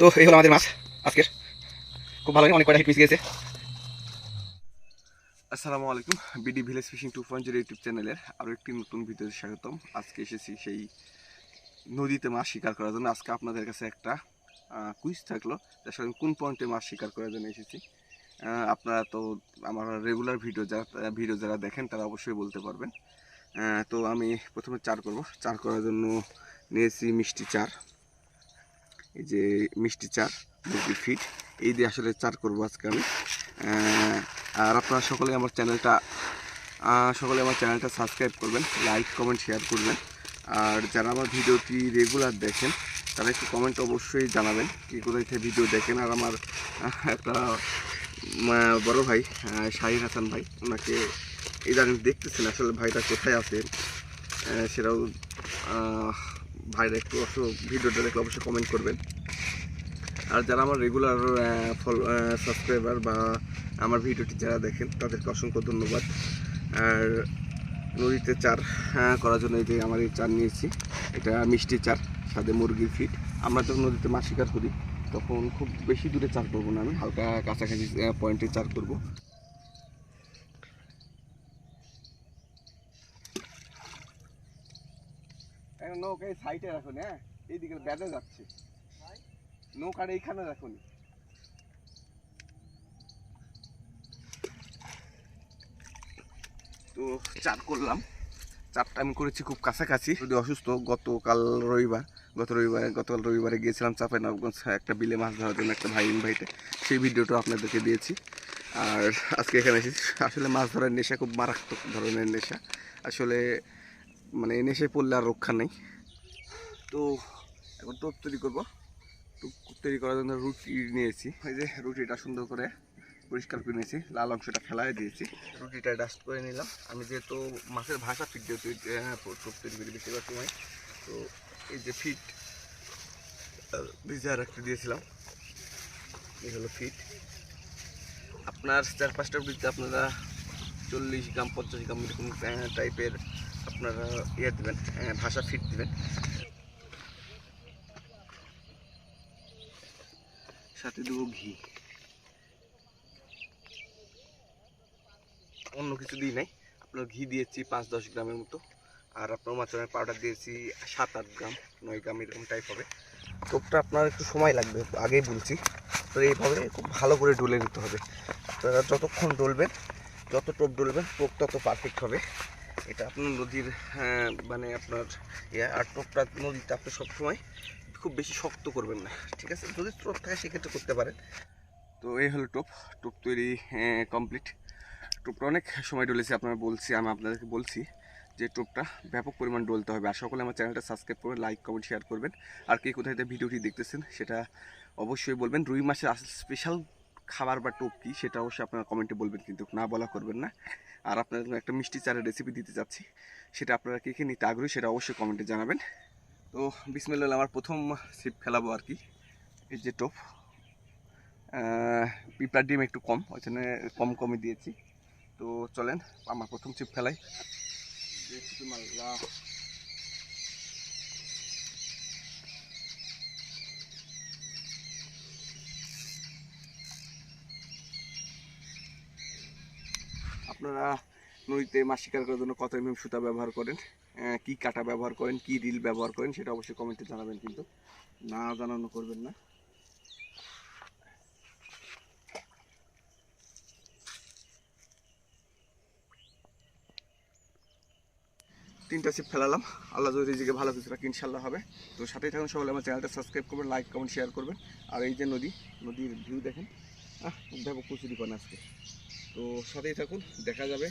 তো এই হলো আমাদের মাছ আজকের। খুব ভালো, অনেক কয়টা হিট মিস গিয়েছে। আসসালামু আলাইকুম BD village fishing two point zero YouTube চ্যানেলের আরও একটি নতুন ভিডিওতে স্বাগতম। আজকে এসেছি সেই নদীতে মাছ শিকার করার জন্য। আজকে আপনাদের কাছে একটা কুইজ থাকল যে আসলে আমি কোন পয়েন্টে মাছ শিকার করার জন্য এসেছি। আপনারা তো আমার রেগুলার ভিডিও যারা ভিডিও যারা দেখেন, তারা অবশ্যই বলতে পারবেন। তো আমি প্রথমে চার করব। চার করার জন্য নিয়েছি মিষ্টি চার। এই যে মিষ্টি চার মুরগির ফিট। এই দিয়ে আসলে চার করব আজকে আমি। আর আপনারা সকলে আমার চ্যানেলটা সকলে আমার চ্যানেলটা সাবস্ক্রাইব করবেন, লাইক, কমেন্ট, শেয়ার করবেন। আর যারা আমার ভিডিওটি রেগুলার দেখেন, তারা একটু কমেন্ট অবশ্যই জানাবেন কি কোথায় থেকে ভিডিও দেখেন। আর আমার একটা বড় ভাই শাহিন হাসান ভাই, ওনাকে ইদানিং দেখতেছেন আসলে ভাইটা কোথায় আছে সেটাও ভাইরা একটু অবশ্য ভিডিওটা দেখলে অবশ্যই কমেন্ট করবেন। আর যারা আমার রেগুলার ফলো সাবস্ক্রাইবার বা আমার ভিডিওটি যারা দেখেন, তাদেরকে অসংখ্য ধন্যবাদ। আর নদীতে চার করার জন্য এই যে আমার এই চার নিয়েছি, এটা মিষ্টি চার, সাথে মুরগির ফিট আমরা যখন নদীতে মাছ শিকার করি, তখন খুব বেশি দূরে চার করব না আমি, হালকা কাছাকাছি পয়েন্টে চার করব। নৌকা এই সাইডে রাখুন হ্যাঁ? এইদিকে বেঁধে যাচ্ছে। নৌকার এইখানে রাখুন। তো চার করলাম। চারটা আমি করেছি খুব কাছাকাছি। যদি অসুস্থ, গতকাল রবিবার, গত রবিবারে, গতকাল রবিবারে গিয়েছিলাম চাপাই নবগঞ্জ একটা বিলে মাছ ধরার জন্য একটা ভাই ইনভাইটে সেই ভিডিওটা আপনাদেরকে দিয়েছি। আর আজকে এখানে এসেছি। আসলে মাছ ধরার নেশা খুব মারাত্মক ধরনের নেশা। আসলে মানে এই নেশায় পড়লে আর রক্ষা নেই। তো এখন টোপ তৈরি করব। টোপ তৈরি করার জন্য রুটি নিয়েছি। এই যে রুটিটা সুন্দর করে পরিষ্কার করে নিয়েছি। লাল অংশটা ফেলাই দিয়েছি। রুটিটা ডাস্ট করে নিলাম। আমি যেহেতু মাছের ভাষা ফিট দিয়ে তৈরি আহ, টোপ তৈরি করি বেশিরভাগ সময় তো এই যে ফিট ভিজা রাখতে দিয়েছিলাম। এই হলো ফিট আপনার চার পাঁচটা রুটিতে আপনারা চল্লিশ গ্রাম পঞ্চাশ গ্রাম এরকম টাইপের আপনারা ইয়ে দেবেন ভাষা ফিট দেবেন। সাথে দেবো ঘি। অন্য কিছু দিই নাই। আপনার ঘি দিয়েছি পাঁচ দশ গ্রামের মতো। আর আপনার মাছের পাউডার দিয়েছি সাত আট গ্রাম, নয় গ্রাম এরকম টাইপ হবে। টোপটা আপনার একটু সময় লাগবে, আগেই বলছি। তো এইভাবে খুব ভালো করে ডলে নিতে হবে। আপনারা যতক্ষণ ডলবেন, যত টোপ ডলবেন, টোপ তত পারফেক্ট হবে। এটা আপনার নদীর হ্যাঁ, মানে আপনার ইয়ে আর টোপটা নদীতে আপনি সবসময় খুব বেশি শক্ত করবেন না ঠিক আছে? যদি স্রোত থাকে সেক্ষেত্রে করতে পারেন। তো এই হলো টোপ। টোপ তৈরি কমপ্লিট। টোপটা অনেক সময় ডলেছি আপনারা বলছি আমি আপনাদেরকে বলছি যে টোপটা ব্যাপক পরিমাণ ডলতে হবে। আর সকলে আমার চ্যানেলটা সাবস্ক্রাইব করবেন লাইক কমেন্ট শেয়ার করবেন। আর কে কোথায় ভিডিওটি দেখতেছেন সেটা অবশ্যই বলবেন। রুই মাছের স্পেশাল খাবার বা টোপ কী সেটা অবশ্যই আপনারা কমেন্টে বলবেন কিন্তু না বলা করবেন না। আর আপনাদের জন্য একটা মিষ্টি চারের রেসিপি দিতে যাচ্ছি। সেটা আপনারা কে কে নিতে আগ্রহী সেটা অবশ্যই কমেন্টে জানাবেন। তো বিসমিল্লা আমার প্রথম সিপ ফেলাবো আর কি। এই যে টোপ। পিঁপড়ার ডিম একটু কম, ওই জন্য কম কমে দিয়েছি। তো চলেন, আমার প্রথম ছিপ ফেলাই। আপনারা নদীতে মাছ শিকার করার জন্য কত এমএম সুতা ব্যবহার করেন? কি কাটা ব্যবহার করেন? কি রিল ব্যবহার করেন? সেটা অবশ্যই কমেন্টে জানাবেন কিন্তু। না জানানো করবেন না। তিনটা সিপ ফেলালাম। আল্লাহ যদি রিজিকে ভালো কিছু রাখি ইনশাল্লাহ হবে। তো সাথেই থাকুন সকলে আমার চ্যানেলটা সাবস্ক্রাইব করবেন লাইক কমেন্ট শেয়ার করবেন। আর এই যে নদী, নদীর ভিউ দেখেন। ব্যাপক প্রচুরই পান আজকে। তো সাথেই থাকুন, দেখা যাবে,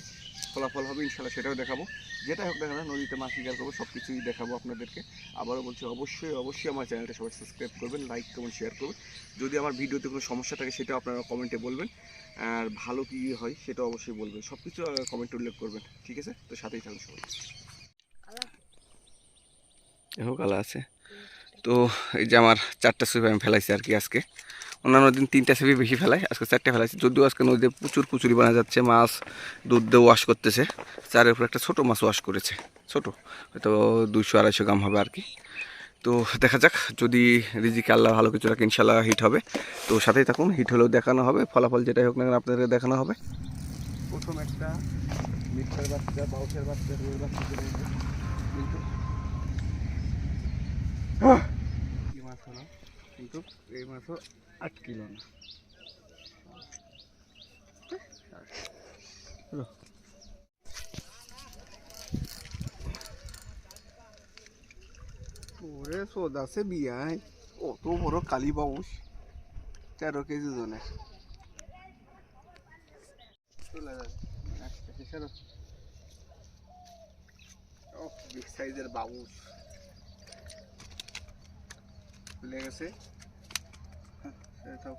ফলাফল হবে ইনশাল্লাহ সেটাও দেখাবো। যেটা হোক দেখা নদীতে মাছ শিকার করব সব কিছুই দেখাবো আপনাদেরকে। আবারও বলছি, অবশ্যই অবশ্যই আমার চ্যানেলটা সবাই সাবস্ক্রাইব করবেন লাইক কমেন্ট শেয়ার করবেন। যদি আমার ভিডিওতে কোনো সমস্যা থাকে, সেটাও আপনারা কমেন্টে বলবেন। আর ভালো কী হয় সেটা অবশ্যই বলবেন। সব কিছু কমেন্টে উল্লেখ করবেন, ঠিক আছে? তো সাথেই থাকুন সবাই। এও কালা আছে তো এই যে আমার চারটা সুইপ আমি ফেলাইছি আর কি আজকে। অন্যান্য দিন তিনটা সুইপই বেশি ফেলাই আজকে চারটে ফেলাইছি। যদিও আজকে নদীতে প্রচুর কুচুরি বানা যাচ্ছে, মাছ, দুধ দিয়ে ওয়াশ করতেছে। চারের উপর একটা ছোটো মাছ ওয়াশ করেছে, ছোট। হয়তো দুশো আড়াইশো গ্রাম হবে আর কি। তো দেখা যাক, যদি রিজিকে আল্লাহ ভালো কিছু রাখে ইনশাল্লাহ হিট হবে। তো সাথেই থাকুন হিট হলেও দেখানো হবে, ফলাফল যেটাই হোক না কেন আপনাদেরকে দেখানো হবে। প্রথম একটা কিন্তু এই মাছও আট কিলো না। ওরে সোদ আছে বিয়ায় অত বড় কালী বাউস তেরো কেজি জনের চলে যাবে বিগ সাইজের বাউস খুলে গেছে। হ্যাঁ, সেটাও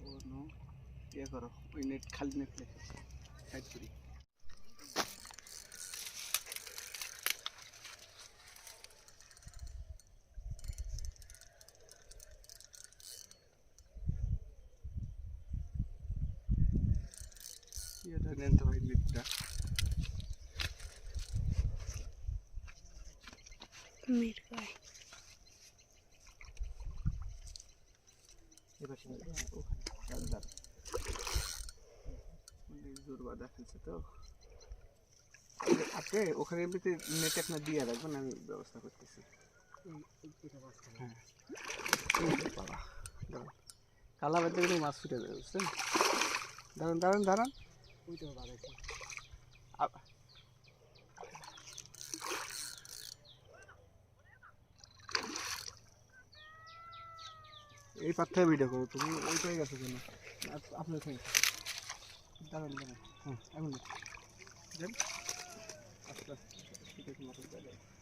ও নো ইয়ে করো ওই নেট খালি নেট সাইড করি এটা নেন তো ভাই নেটটা মিরগায় এবার জোর বাধা ফেলছে তো। আপনি ওখানে এমনিতে নেট আপনার দিয়ে রাখবেন আমি ব্যবস্থা করতেছি। হ্যাঁ। কালা বাদ মাছ ছুটে যাবে বুঝছেন? দাঁড়ান দাঁড়ান দাঁড়ান। এই পাত্তায় ভিডিও করো তুমি ওই ওইটাই গেছো কেন? আপ- আপনার ওখানে দাঁড়ান দাঁড়ান। হ্যাঁ এখন দেন। আস্তে আস্তে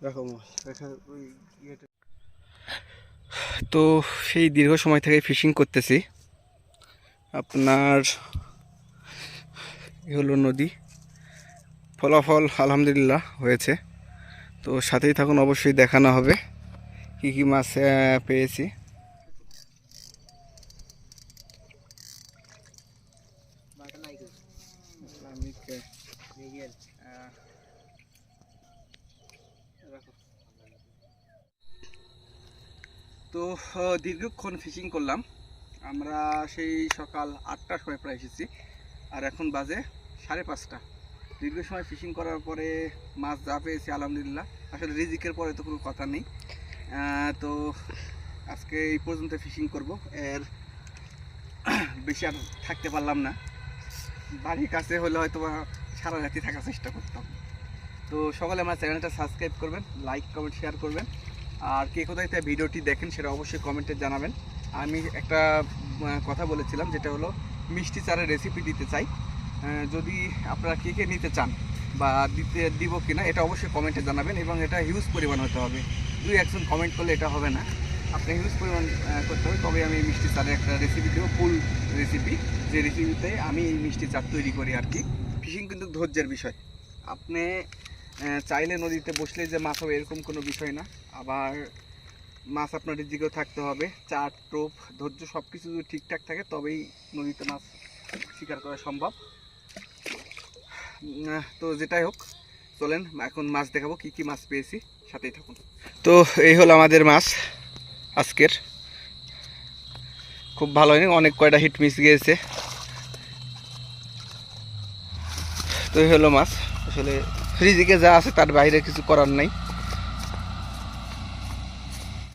মাছ তো সেই দীর্ঘ সময় থেকে ফিশিং করতেছি। আপনার এ হলো নদী। ফলাফল আলহামদুলিল্লাহ হয়েছে। তো সাথেই থাকুন, অবশ্যই দেখানো হবে। কি কি মাছ পেয়েছি তো আহ, দীর্ঘক্ষণ ফিশিং করলাম। আমরা সেই সকাল আটটার সময় প্রায় এসেছি। আর এখন বাজে সাড়ে পাঁচটা। দীর্ঘ সময় ফিশিং করার পরে মাছ যা পেয়েছি, আলহামদুলিল্লাহ। আসলে রিজিকের পরে তো কোনো কথা নেই। তো আজকে এই পর্যন্ত ফিশিং করব। এর বেশি আর থাকতে পারলাম না। বাড়ির কাছে হলে হয়তো সারা রাতি থাকার চেষ্টা করতাম। তো সকালে আমার চ্যানেলটা সাবস্ক্রাইব করবেন লাইক কমেন্ট শেয়ার করবেন। আর কে কোথায় তাই ভিডিওটি দেখেন সেটা অবশ্যই কমেন্টে জানাবেন। আমি একটা কথা বলেছিলাম যেটা হলো, মিষ্টি চারের রেসিপি দিতে চাই। যদি আপনারা কে কে নিতে চান বা দিতে, দিব কি না এটা অবশ্যই কমেন্টে জানাবেন এবং এটা হিউজ পরিমাণ হতে হবে। দুই একজন কমেন্ট করলে এটা হবে না। আপনি হিউজ পরিমাণ করতে হবে। তবে আমি মিষ্টি চারের একটা রেসিপি দেবো, ফুল রেসিপি যে রেসিপিতে আমি মিষ্টি চার তৈরি করি আর কি। ফিশিং কিন্তু ধৈর্যের বিষয়। আপনি চাইলে নদীতে বসলে যে মাছ হবে এরকম কোনো বিষয় না। আবার মাছ আপনার দিকেও থাকতে হবে। চার টোপ, ধৈর্য সব কিছু যদি ঠিকঠাক থাকে, তবেই নদীতে মাছ শিকার করা সম্ভব। তো যেটাই হোক, চলেন, এখন মাছ দেখাবো, কি কি মাছ পেয়েছি, সাথেই থাকুন। তো এই হলো আমাদের মাছ আজকের। খুব ভালো হয়নি, অনেক কয়টা হিট মিস গিয়েছে। তো এই হলো মাছ, আসলে ফ্রিজিকে যা আছে তার বাইরে কিছু করার নাই।